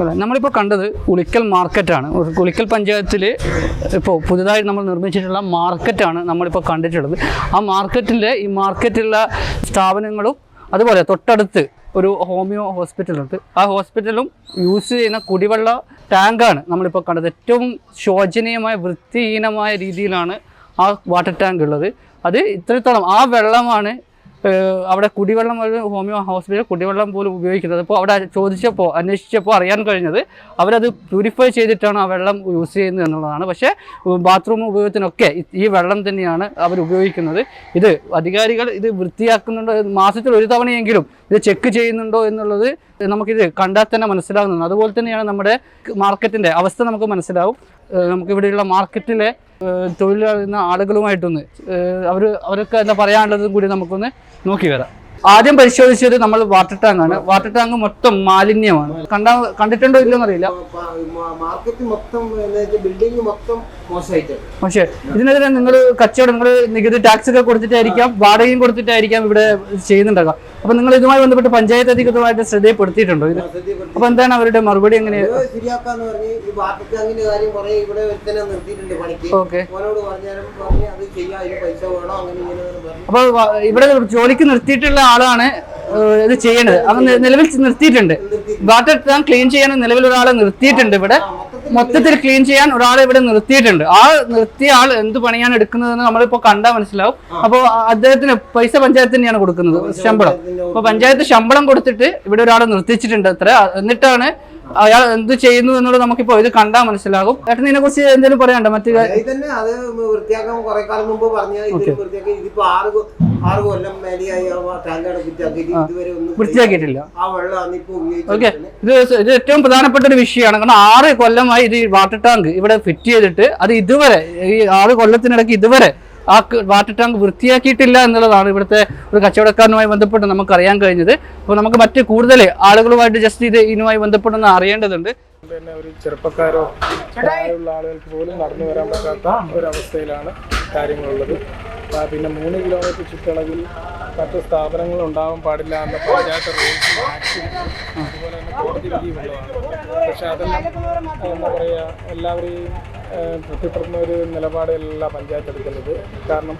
അതെ, നമ്മളിപ്പോൾ കണ്ടത് ഉളിക്കൽ മാർക്കറ്റാണ്. ഉളിക്കൽ പഞ്ചായത്തിൽ ഇപ്പോൾ പുതുതായി നമ്മൾ നിർമ്മിച്ചിട്ടുള്ള മാർക്കറ്റാണ് നമ്മളിപ്പോൾ കണ്ടിട്ടുള്ളത്. ആ മാർക്കറ്റിന്റെ ഈ മാർക്കറ്റിലുള്ള സ്ഥാപനങ്ങളും അതുപോലെ തൊട്ടടുത്ത് ഒരു ഹോമിയോ ഹോസ്പിറ്റലുണ്ട്. ആ ഹോസ്പിറ്റലും യൂസ് ചെയ്യുന്ന കുടിവെള്ള ടാങ്കാണ് നമ്മളിപ്പോൾ കണ്ടത്. ഏറ്റവും ശോചനീയമായ വൃത്തിഹീനമായ രീതിയിലാണ് ആ വാട്ടർ ടാങ്ക് ഉള്ളത് അത് ഇത്രത്തോളം. ആ വെള്ളമാണ് അവിടെ കുടിവെള്ളം ഹോമിയോ ഹോസ്പിറ്റൽ കുടിവെള്ളം പോലും ഉപയോഗിക്കുന്നത്. അപ്പോൾ അവിടെ ചോദിച്ചപ്പോൾ അന്വേഷിച്ചപ്പോൾ അറിയാൻ കഴിഞ്ഞത് അവരത് പ്യൂരിഫൈ ചെയ്തിട്ടാണ് ആ വെള്ളം യൂസ് ചെയ്യുന്നത് എന്നുള്ളതാണ്. പക്ഷേ ബാത്റൂം ഉപയോഗത്തിനൊക്കെ ഈ- വെള്ളം തന്നെയാണ് അവർ ഉപയോഗിക്കുന്നത്. ഇത് അധികാരികൾ ഇത് വൃത്തിയാക്കുന്നുണ്ടോ? മാസത്തിൽ ഒരു തവണയെങ്കിലും ഇത് ചെക്ക് ചെയ്യുന്നുണ്ടോ എന്നുള്ളത് നമുക്കിത് കണ്ടാൽ തന്നെ മനസ്സിലാകുന്നുണ്ട് അതുപോലെ തന്നെയാണ് നമ്മുടെ മാർക്കറ്റിന്റെ അവസ്ഥ നമുക്ക് മനസ്സിലാവും. നമുക്ക് ഇവിടെയുള്ള മാർക്കറ്റിലെ ഏഹ് തൊഴിലെടുക്കുന്ന ആളുകളുമായിട്ടൊന്ന് അവർ അവരൊക്കെ എന്താ പറയാനുള്ളതും കൂടി നമുക്കൊന്ന് നോക്കി വരാം. ആദ്യം പരിശോധിച്ചത് നമ്മൾ വാട്ടർ ടാങ്ക് ആണ്. വാട്ടർ ടാങ്ക് മൊത്തം മാലിന്യമാണ്. കണ്ടാ കണ്ടിട്ടുണ്ടോ ഇല്ലെന്ന് അറിയില്ല. മാർക്കറ്റ് മൊത്തം ബിൽഡിംഗ് മൊത്തം മോശമായിട്ടാണ് പക്ഷേ ഇതിനെതിരെ നിങ്ങൾ കച്ചവടം നിങ്ങൾ നികുതി ടാക്സ് ഒക്കെ കൊടുത്തിട്ടായിരിക്കാം വാടകയും കൊടുത്തിട്ടായിരിക്കാം ഇവിടെ ചെയ്യുന്നുണ്ടാകാം അപ്പൊ നിങ്ങൾ ഇതുമായി ബന്ധപ്പെട്ട് പഞ്ചായത്ത് അധികൃതമായിട്ട് ശ്രദ്ധയപ്പെടുത്തിയിട്ടുണ്ടോ ഇത് അപ്പൊ എന്താണ് അവരുടെ മറുപടി എങ്ങനെ ഇത് ശരിയാക്കാന്ന് പറഞ്ഞ് ഈ അങ്ങനെ കാര്യം കുറെ ഇവിടെ നിർത്തിയിട്ടുണ്ട് പണിക്ക്. ഓക്കെ. ഓനോട് പറഞ്ഞാലും പറഞ്ഞ് അത് ചെയ്യാൻ അതിന് പൈസ വേണോ അങ്ങനെ ഇങ്ങനെ അപ്പോൾ ഇവിടെ ജോലിക്ക് നിർത്തിയിട്ടുള്ള ആളാണ് ഇത് ചെയ്യണത്. അവൻ നിലവിൽ നിർത്തിയിട്ടുണ്ട്. വാട്ടർ ടാങ്ക് ക്ലീൻ ചെയ്യാൻ നിലവിൽ ഒരാളെ നിർത്തിയിട്ടുണ്ട് ഇവിടെ. മൊത്തത്തിൽ ക്ലീൻ ചെയ്യാൻ ഒരാളെ ഇവിടെ നിർത്തിയിട്ടുണ്ട്. ആ നിർത്തിയ ആൾ എന്ത് പണിയാണ് എടുക്കുന്നതെന്ന് നമ്മളിപ്പോ കണ്ടാൽ മനസ്സിലാവും. അപ്പോൾ അദ്ദേഹത്തിന് പൈസ പഞ്ചായത്ത് തന്നെയാണ് കൊടുക്കുന്നത് ശമ്പളം. അപ്പോൾ പഞ്ചായത്ത് ശമ്പളം കൊടുത്തിട്ട് ഇവിടെ ഒരാളെ നിർത്തിച്ചിട്ടുണ്ട് അത്ര. എന്നിട്ടാണ് അയാൾ എന്ത് ചെയ്യുന്നു എന്നുള്ളത് നമുക്കിപ്പോ ഇത് കണ്ടാൽ മനസ്സിലാകും. ഏട്ടൻ ഇതിനെ കുറിച്ച് എന്തെങ്കിലും പറയണ്ട മറ്റു തന്നെ അത് വൃത്തിയാക്കാൻ കുറെ കാലം മുമ്പ് പറഞ്ഞ ഇത് വൃത്തിയാക്കി. ഇതിപ്പോ ആറ് കൊല്ലം മേലെയായി ഇതുവരെ ഒന്നും വൃത്തിയാക്കിയിട്ടില്ല? ആ വെള്ളം ഓക്കെ. ഇത് ഇത് ഏറ്റവും പ്രധാനപ്പെട്ട ഒരു വിഷയമാണ്. കാരണം ആറ് കൊല്ലമായി ഇത് വാട്ടർ ടാങ്ക് ഇവിടെ ഫിറ്റ് ചെയ്തിട്ട് അത് ഇതുവരെ ഈ ആറ് കൊല്ലത്തിനിടയ്ക്ക് ഇതുവരെ ആ വാട്ടർ ടാങ്ക് വൃത്തിയാക്കിയിട്ടില്ല എന്നുള്ളതാണ് ഇവിടുത്തെ ഒരു കച്ചവടക്കാരനുമായി ബന്ധപ്പെട്ട് നമുക്ക് അറിയാൻ കഴിഞ്ഞത്. അപ്പോൾ നമുക്ക് മറ്റ് കൂടുതൽ ആളുകളുമായിട്ട് ജസ്റ്റ് ഇത് ഇതിനുമായി ബന്ധപ്പെട്ടൊന്ന് അറിയേണ്ടതുണ്ട്. പിന്നെ ഒരു ചെറുപ്പക്കാരോ പ്രായമുള്ള ആളുകൾക്ക് പോലും നടന്നു വരാൻ പറ്റാത്ത ഒരവസ്ഥയിലാണ് കാര്യങ്ങളുള്ളത്. പിന്നെ മൂന്ന് കിലോമീറ്റർ ചുറ്റളവിൽ മറ്റ് സ്ഥാപനങ്ങൾ ഉണ്ടാവാൻ പാടില്ല എന്ന പഞ്ചായത്ത് റൂൾസ് അതുപോലെ തന്നെ കോടതി വിധിയുള്ളതാണ് പക്ഷെ അതെല്ലാം എന്താ പറയുക എല്ലാവരെയും തൃപ്തിപ്പെടുന്ന ഒരു നിലപാടല്ല പഞ്ചായത്ത് എടുക്കുന്നത്. കാരണം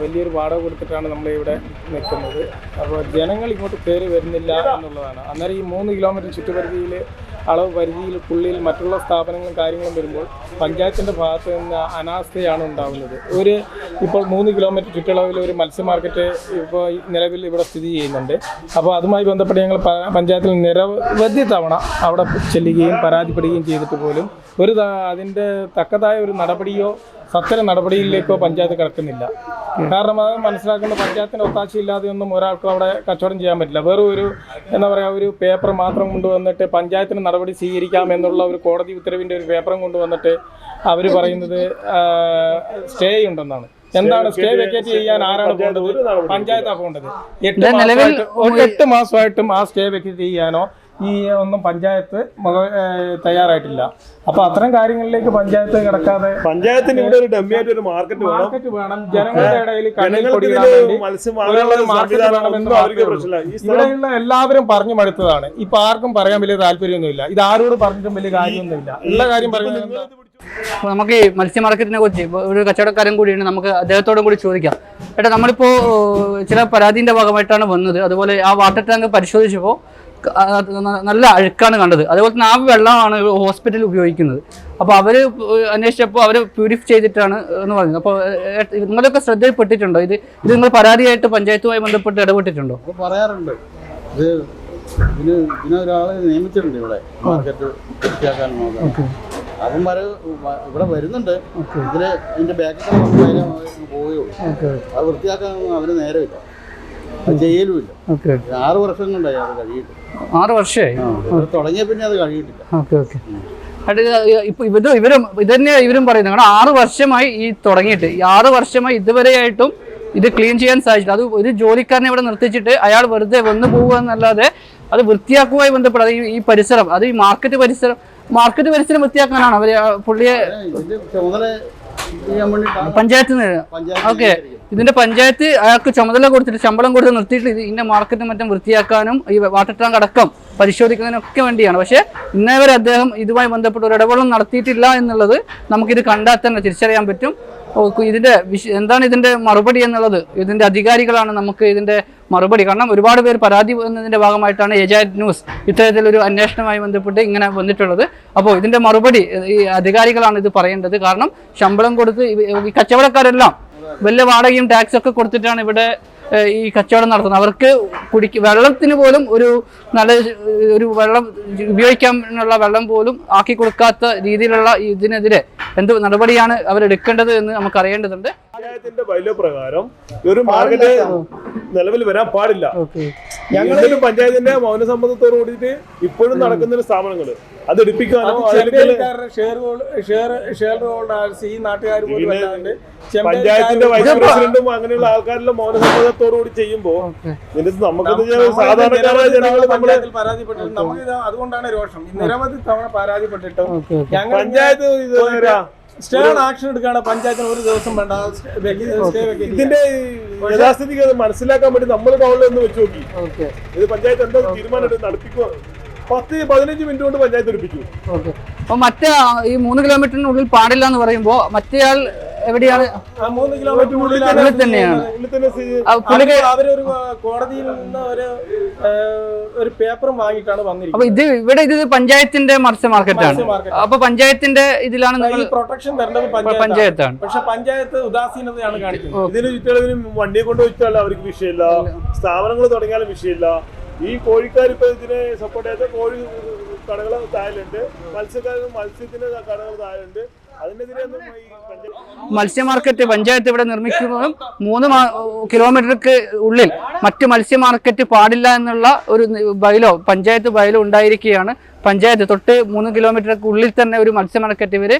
വലിയൊരു വാടക കൊടുത്തിട്ടാണ് നമ്മളിവിടെ നിൽക്കുന്നത്. അപ്പോൾ ജനങ്ങൾ ഇങ്ങോട്ട് കയറി വരുന്നില്ല എന്നുള്ളതാണ്. അന്നേരം ഈ മൂന്ന് കിലോമീറ്റർ ചുറ്റുപരിധിയിൽ അളവ് പരിധിയിൽ പുള്ളിയിൽ മറ്റുള്ള സ്ഥാപനങ്ങളും കാര്യങ്ങളും വരുമ്പോൾ പഞ്ചായത്തിന്റെ ഭാഗത്ത് നിന്ന് അനാസ്ഥയാണ് ഉണ്ടാകുന്നത് ഒരു ഇപ്പോൾ മൂന്ന് കിലോമീറ്റർ ചുറ്റളവിൽ ഒരു മത്സ്യ മാർക്കറ്റ് ഇപ്പോൾ നിലവിൽ ഇവിടെ സ്ഥിതി ചെയ്യുന്നുണ്ട്. അപ്പോൾ അതുമായി ബന്ധപ്പെട്ട് ഞങ്ങൾ പഞ്ചായത്തിൽ നിരവധി തവണ അവിടെ ചെല്ലുകയും പരാതിപ്പെടുകയും ചെയ്തിട്ട് പോലും ഒരു അതിന്റെ തക്കതായ ഒരു നടപടിയോ സത്വര നടപടിയിലേക്കോ പഞ്ചായത്ത് കിടക്കുന്നില്ല. കാരണം അത് മനസ്സിലാക്കുന്ന പഞ്ചായത്തിന് ഒത്താശയില്ലാതെയൊന്നും ഒരാൾക്കും അവിടെ കച്ചവടം ചെയ്യാൻ പറ്റില്ല. വേറെ ഒരു എന്താ പറയുക ഒരു പേപ്പർ മാത്രം കൊണ്ടുവന്നിട്ട് പഞ്ചായത്തിന് നടപടി സ്വീകരിക്കാം എന്നുള്ള ഒരു കോടതി ഉത്തരവിന്റെ ഒരു പേപ്പറും കൊണ്ടുവന്നിട്ട് അവർ പറയുന്നത് സ്റ്റേ ഉണ്ടെന്നാണ്. എന്താണ് സ്റ്റേ വെക്കേറ്റ് ചെയ്യാൻ ആരാണ് പോകേണ്ടത്? പഞ്ചായത്താണ് പോകേണ്ടത്. എട്ട് മാസമായിട്ട് എട്ട് മാസമായിട്ടും ആ സ്റ്റേ വെക്കേറ്റ് ചെയ്യാനോ ഈ ഒന്നും പഞ്ചായത്ത് തയ്യാറായിട്ടില്ല. അപ്പൊ അത്തരം കാര്യങ്ങളിലേക്ക് പഞ്ചായത്ത് കിടക്കാതെ പഞ്ചായത്തിന് ഇവിടെ ഒരു ഡമ്മിയായിട്ട് ഒരു മാർക്കറ്റ് വേണം. മാർക്കറ്റ് വേണം. ജനങ്ങളുടെ ഇടയിൽ ഇവിടെയുള്ള എല്ലാവരും പറഞ്ഞു മടുത്തതാണ് ഇപ്പൊ ആർക്കും പറയാൻ വലിയ താല്പര്യമൊന്നുമില്ല. ഇത് ആരോട് പറഞ്ഞിട്ടും വലിയ കാര്യമൊന്നുമില്ല. ഉള്ള കാര്യം പറഞ്ഞു നമുക്ക് ഈ മത്സ്യ മാർക്കറ്റിനെ കുറിച്ച് ഒരു കച്ചവടക്കാരൻ കൂടിയാണ് നമുക്ക് അദ്ദേഹത്തോടും കൂടി ചോദിക്കാം. ഏട്ടാ നമ്മളിപ്പോ ചില പരാതിന്റെ ഭാഗമായിട്ടാണ് വന്നത്. അതുപോലെ ആ വാട്ടർ ടാങ്ക് പരിശോധിച്ചപ്പോൾ നല്ല അഴുക്കാണ് കണ്ടത്. അതുപോലെ തന്നെ ആ വെള്ളമാണ് ഹോസ്പിറ്റലിൽ ഉപയോഗിക്കുന്നത്. അപ്പോൾ അവർ അന്വേഷിച്ചപ്പോൾ അവർ പ്യൂരിഫൈ ചെയ്തിട്ടാണ് എന്ന് പറഞ്ഞത് അപ്പോൾ നിങ്ങളൊക്കെ ശ്രദ്ധയിൽപ്പെട്ടിട്ടുണ്ടോ? ഇത് ഇത് നിങ്ങൾ പരാതിയായിട്ട് പഞ്ചായത്തുമായി ബന്ധപ്പെട്ട് ഇടപെട്ടിട്ടുണ്ടോ? അപ്പോൾ പറയാറുണ്ട്. ഇത് ഇതിന് ഇതിനൊരാളെ നിയമിച്ചിട്ടുണ്ട് ഇവിടെ. മാർക്കറ്റ് വൃത്തിയാക്കാൻ നോക്കാൻ അവൻ വരെ ഇവിടെ വരുന്നുണ്ട്. ഇതിൽ ഇതിന്റെ ബാക്കിൽ പോവുകയുള്ളൂ അത് വൃത്തിയാക്കാൻ അവന് നേരമില്ല. ചെയ്യലുമില്ല. ആറ് വർഷം കൊണ്ടായി അത് കഴിയിട്ട് ആറ് വർഷമായി? തുടങ്ങിയ പിന്നെ അത് കഴിയിട്ടില്ല ഓക്കെ ഓക്കെ. ഇപ്പൊ ഇത് ഇവരും ഇത് തന്നെ ഇവരും പറയുന്നത്. കാരണം ആറ് വർഷമായി ഈ തുടങ്ങിയിട്ട്. ഈ ആറ് വർഷമായി ഇതുവരെയായിട്ടും ഇത് ക്ലീൻ ചെയ്യാൻ സാധിച്ചില്ല അത് ഒരു ജോലിക്കാരനെ ഇവിടെ നിർത്തിച്ചിട്ട് അയാൾ വെറുതെ വന്നു പോകുക എന്നല്ലാതെ അത് വൃത്തിയാക്കുമായി ബന്ധപ്പെട്ട് അത് ഈ- പരിസരം അത് ഈ മാർക്കറ്റ് പരിസരം മാർക്കറ്റ് പരിസരം വൃത്തിയാക്കാനാണ്? അവർ പുള്ളിയെ ചെയ്യാൻ നിന്ന്? പഞ്ചായത്ത് ഓക്കെ. ഇതിന്റെ പഞ്ചായത്ത് അയാൾക്ക് ചുമതല കൊടുത്തിട്ട് ശമ്പളം കൊടുത്ത് നിർത്തിയിട്ട് ഇതിന്റെ മാർക്കറ്റും മറ്റും വൃത്തിയാക്കാനും ഈ വാട്ടർ ടാങ്ക് അടക്കം പരിശോധിക്കുന്നതിനൊക്കെ വേണ്ടിയാണ്. പക്ഷേ ഇന്നേ വരെ അദ്ദേഹം ഇതുമായി ബന്ധപ്പെട്ട് ഒരു ഇടപെടലും നടത്തിയിട്ടില്ല എന്നുള്ളത് നമുക്കിത് കണ്ടാൽ തന്നെ തിരിച്ചറിയാൻ പറ്റും. ഇതിന്റെ എന്താണ് ഇതിന്റെ മറുപടി എന്നുള്ളത്? ഇതിന്റെ അധികാരികളാണ് നമുക്ക് ഇതിന്റെ മറുപടി. കാരണം ഒരുപാട് പേര് പരാതി വന്നതിന്റെ ഭാഗമായിട്ടാണ് ഏജാറ്റ് ന്യൂസ് ഇത്തരത്തിലൊരു അന്വേഷണവുമായി ബന്ധപ്പെട്ട് ഇങ്ങനെ വന്നിട്ടുള്ളത്. അപ്പോൾ ഇതിന്റെ മറുപടി ഈ അധികാരികളാണ് ഇത് പറയേണ്ടത്. കാരണം ശമ്പളം കൊടുത്ത് ഈ കച്ചവടക്കാരെല്ലാം വലിയ വാടകയും ടാക്സ് ഒക്കെ കൊടുത്തിട്ടാണ് ഇവിടെ ഈ കച്ചവടം നടത്തുന്നത്. അവർക്ക് കുടിക്ക് വെള്ളത്തിന് പോലും ഒരു നല്ല ഒരു വെള്ളം ഉപയോഗിക്കാനുള്ള വെള്ളം പോലും ആക്കി കൊടുക്കാത്ത രീതിയിലുള്ള ഇതിനെതിരെ എന്ത് നടപടിയാണ് അവരെടുക്കേണ്ടത് എന്ന് നമുക്ക് അറിയേണ്ടതുണ്ട്. പഞ്ചായത്തിന്റെ ബൈലോ പ്രകാരം ഒരു മാർക്കറ്റ് നിലവിൽ വരാൻ പാടില്ല. ഓക്കെ പഞ്ചായത്തിന്റെ മൗനസമ്മതത്തോട് കൂടിയിട്ട് ഇപ്പോഴും നടക്കുന്ന സ്ഥാപനങ്ങൾ അത് എടുപ്പിക്കാനോ ഷെയർ ഷെയർ ഷെയർ ഹോൾഡേഴ്സ് ഈ നാട്ടുകാർ പോലും അല്ലാണ്ട് പഞ്ചായത്തിന്റെ വൈസ് പ്രസിഡന്റും അങ്ങനെയുള്ള ആൾക്കാരെല്ലാം മൗനസമ്മതത്തോടു കൂടി ചെയ്യുമ്പോ നമുക്ക് സാധാരണക്കാരായ ജനങ്ങൾ പരാതിപ്പെട്ടിട്ടുണ്ട് നമ്മൾ പഞ്ചായത്തിൽ പരാതിപ്പെട്ടിട്ട് നമുക്കിത് അതുകൊണ്ടാണ് രോഷം. നിരവധി തവണ പരാതിപ്പെട്ടിട്ടും പഞ്ചായത്ത് ഇത് പഞ്ചായത്ത് സ്റ്റേൺ ആക്ഷൻ എടുക്കുകയാണ് പഞ്ചായത്തിന് ഒരു ദിവസം വേണ്ട. സ്റ്റേ. ഇതിന്റെ യഥാസ്ഥിതി മനസ്സിലാക്കാൻ വേണ്ടി നമ്മൾ ടൗണിൽ ഒന്ന് വെച്ച് നോക്കി. ഇത് പഞ്ചായത്ത് എന്താ തീരുമാനം എടുത്ത് നടപ്പിക്കുക പത്ത് പതിനഞ്ച് മിനിറ്റ് കൊണ്ട് പഞ്ചായത്ത് എടുപ്പിക്കും അപ്പൊ മറ്റേ ഈ മൂന്ന് കിലോമീറ്ററിനുള്ളിൽ പാടില്ല എന്ന് പറയുമ്പോൾ മറ്റേയാൾ എവിടെയാണ്? ആ മൂന്ന് കിലോമീറ്റർ തന്നെയാണ്. കോടതിയിൽ നിന്ന് ഒരു ഒരു പേപ്പറും വാങ്ങിയിട്ടാണ് അപ്പൊ വന്നിരിക്കുന്നത് ഇത് ഇവിടെ ഇത് പഞ്ചായത്തിന്റെ മത്സ്യ മാർക്കറ്റാണ്. ആണ് അപ്പൊ പഞ്ചായത്തിന്റെ ഇതിലാണ് നിങ്ങൾ പ്രൊട്ടക്ഷൻ തരേണ്ടത് പഞ്ചായത്താണ്. പക്ഷെ പഞ്ചായത്ത് ഉദാസീനതയാണ് കാണിക്കുന്നത്. ഇതിന് ചുറ്റളവിന് വണ്ടിയെ കൊണ്ട് വെച്ചാൽ അവർക്ക് വിഷയമില്ല. സ്ഥാപനങ്ങൾ തുടങ്ങിയാലും വിഷയമില്ല. ഈ കോഴിക്കാർ ഇപ്പൊ ഇതിനെ സപ്പോർട്ട് ചെയ്ത കോഴി കടകൾ ഉണ്ട് മത്സ്യക്കാർ മത്സ്യത്തിന്റെ കടകൾ താഴെയുണ്ട്. മത്സ്യ മാർക്കറ്റ് പഞ്ചായത്ത് ഇവിടെ നിർമ്മിക്കുന്നതും മൂന്ന് കിലോമീറ്റർക്ക് ഉള്ളിൽ മറ്റ് മത്സ്യ മാർക്കറ്റ് പാടില്ല എന്നുള്ള ഒരു ബൈലോ പഞ്ചായത്ത് ബൈലോ ഉണ്ടായിരിക്കുകയാണ്. പഞ്ചായത്ത് തൊട്ട് മൂന്ന് കിലോമീറ്റർക്ക് ഉള്ളിൽ തന്നെ ഒരു മത്സ്യ മാർക്കറ്റ് ഇവർ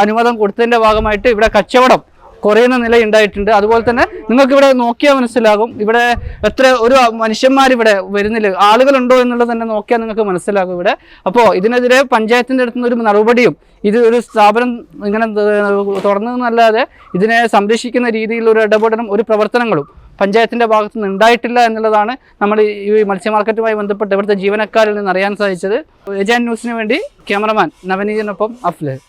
അനുവാദം കൊടുത്തതിന്റെ ഭാഗമായിട്ട് ഇവിടെ കച്ചവടം കുറയുന്ന നില ഉണ്ടായിട്ടുണ്ട്. അതുപോലെ തന്നെ നിങ്ങൾക്ക് ഇവിടെ നോക്കിയാൽ മനസ്സിലാകും. ഇവിടെ എത്ര ഒരു മനുഷ്യന്മാർ ഇവിടെ വരുന്നില്ല ആളുകളുണ്ടോ എന്നുള്ളത് തന്നെ നോക്കിയാൽ നിങ്ങൾക്ക് മനസ്സിലാകും ഇവിടെ. അപ്പോൾ ഇതിനെതിരെ പഞ്ചായത്തിന്റെ അടുത്ത് നിന്ന് ഒരു മറുപടിയും ഇത് ഒരു സ്ഥാപനം ഇങ്ങനെ തുറന്നതെന്നല്ലാതെ ഇതിനെ സംരക്ഷിക്കുന്ന രീതിയിലുള്ള ഒരു ഇടപെടലും ഒരു പ്രവർത്തനങ്ങളും പഞ്ചായത്തിന്റെ ഭാഗത്തു നിന്ന് ഉണ്ടായിട്ടില്ല എന്നുള്ളതാണ് നമ്മൾ ഈ മത്സ്യ മാർക്കറ്റുമായി ബന്ധപ്പെട്ട് ഇവിടുത്തെ ജീവനക്കാരിൽ നിന്ന് അറിയാൻ സാധിച്ചത്. ഏജാൻ ന്യൂസിന് വേണ്ടി ക്യാമറമാൻ നവനീതിനൊപ്പം അഫ്ലഹ്.